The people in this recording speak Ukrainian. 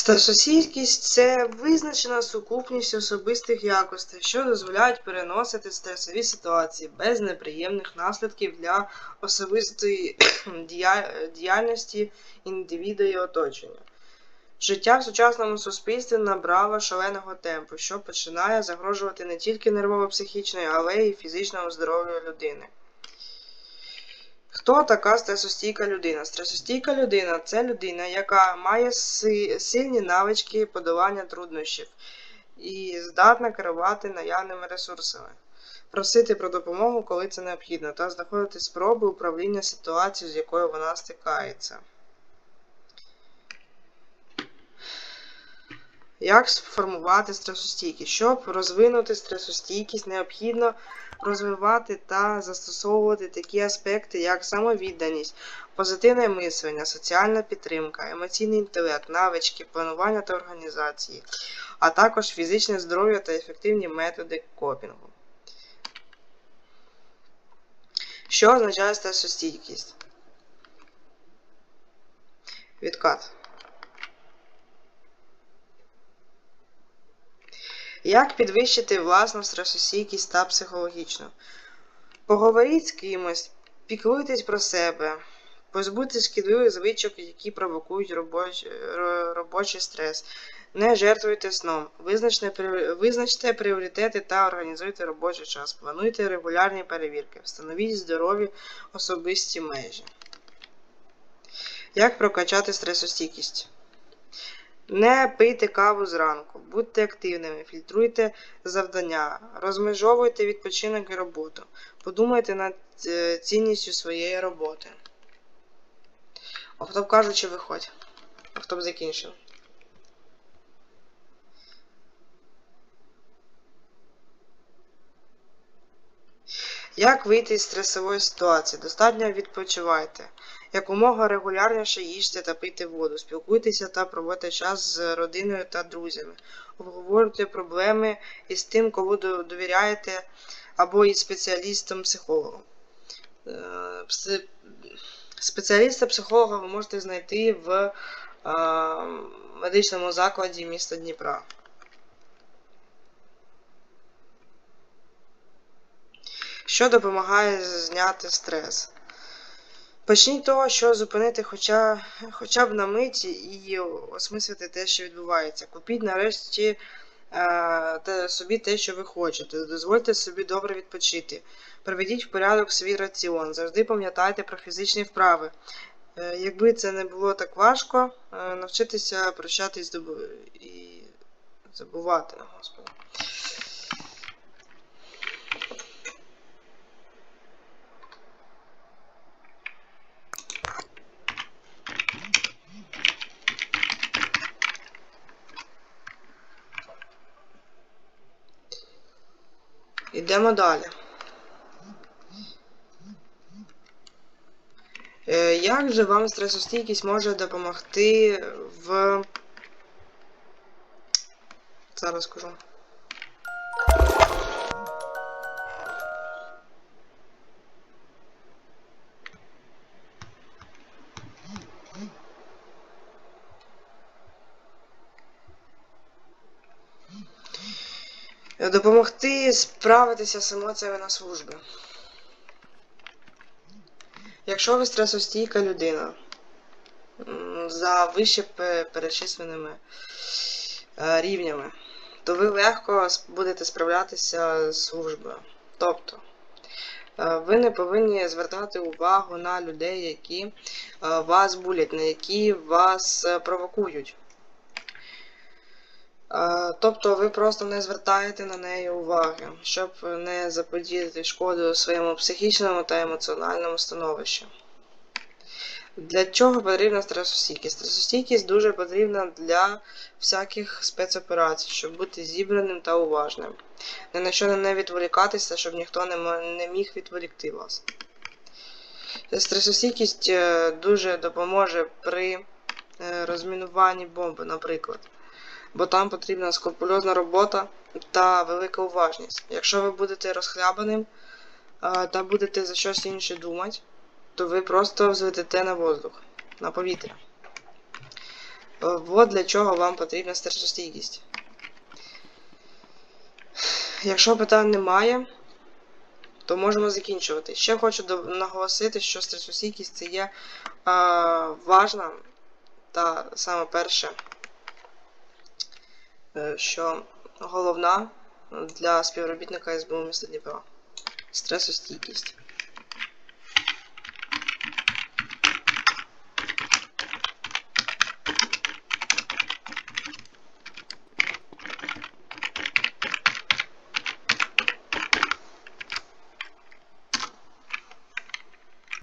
Стресостійкість це визначена сукупність особистих якостей, що дозволяють переносити стресові ситуації без неприємних наслідків для особистої діяльності індивіда і оточення. Життя в сучасному суспільстві набрало шаленого темпу, що починає загрожувати не тільки нервово-психічною, але й фізичному здоров'ю людини. Хто така стресостійка людина? Стресостійка людина це людина, яка має сильні навички подолання труднощів і здатна керувати наявними ресурсами, просити про допомогу, коли це необхідно, та знаходити спроби управління ситуацією, з якою вона стикається. Як сформувати стресостійкість? Щоб розвинути стресостійкість, необхідно розвивати та застосовувати такі аспекти, як самовідданість, позитивне мислення, соціальна підтримка, емоційний інтелект, навички, планування та організації, а також фізичне здоров'я та ефективні методи копінгу. Що означає стресостійкість? Відкат. Як підвищити власну стресостійкість та психологічну? Поговоріть з кимось, піклуйтесь про себе, позбудьтесь шкідливих звичок, які провокують робоч... робочий стрес. Не жертвуйте сном, визначте, визначте пріоритети та організуйте робочий час. Плануйте регулярні перевірки, встановіть здорові особисті межі. Як прокачати стресостійкість? Не пийте каву зранку, будьте активними, фільтруйте завдання, розмежовуйте відпочинок і роботу. Подумайте над е, цінністю своєї роботи. А хто б кажучи, виходь. А хто б закінчив? Як вийти з стресової ситуації? Достатньо відпочивайте. Якомога регулярніше їжте та пийте воду, спілкуйтеся та проводьте час з родиною та друзями. Обговорюйте проблеми із тим, кому до- довіряєте, або із спеціалістом-психологом. Е, Спеціаліста-психолога ви можете знайти в е, медичному закладі міста Дніпра. Що допомагає зняти стрес? Почніть того, що зупинити хоча, хоча б на миті і осмислити те, що відбувається. Купіть нарешті е, те, собі те, що ви хочете. Дозвольте собі добре відпочити. Приведіть в порядок свій раціон. Завжди пам'ятайте про фізичні вправи. Е, якби це не було так важко, е, навчитися прощатись і забувати, господи. Йдемо далі. Е, Як же вам стресостійкість може допомогти в. Зараз скажу. Допомогти справитися з емоціями на службі. Якщо ви стресостійка людина за вище перечисленими е, рівнями, то ви легко будете справлятися з службою. Тобто, е, ви не повинні звертати увагу на людей, які е, вас булять, на які вас провокують. Тобто ви просто не звертаєте на неї уваги, щоб не заподіяти шкоду своєму психічному та емоціональному становищу. Для чого потрібна стресостійкість? Стресостійкість дуже потрібна для всяких спецоперацій, щоб бути зібраним та уважним. Ні на що не відволікатися, щоб ніхто не міг відволікти вас. Стресостійкість е, дуже допоможе при е, розмінуванні бомби, наприклад бо там потрібна скрупульозна робота та велика уважність. Якщо ви будете розхлябаним та будете за щось інше думати, то ви просто взлетите на воздух, на повітря. от для чого вам потрібна стресостійкість. Якщо питань немає, то можемо закінчувати. Ще хочу наголосити, що стресостійкість це є а, важна та саме перше, е, що головна для співробітника СБУ міста Дніпро. Стресостійкість.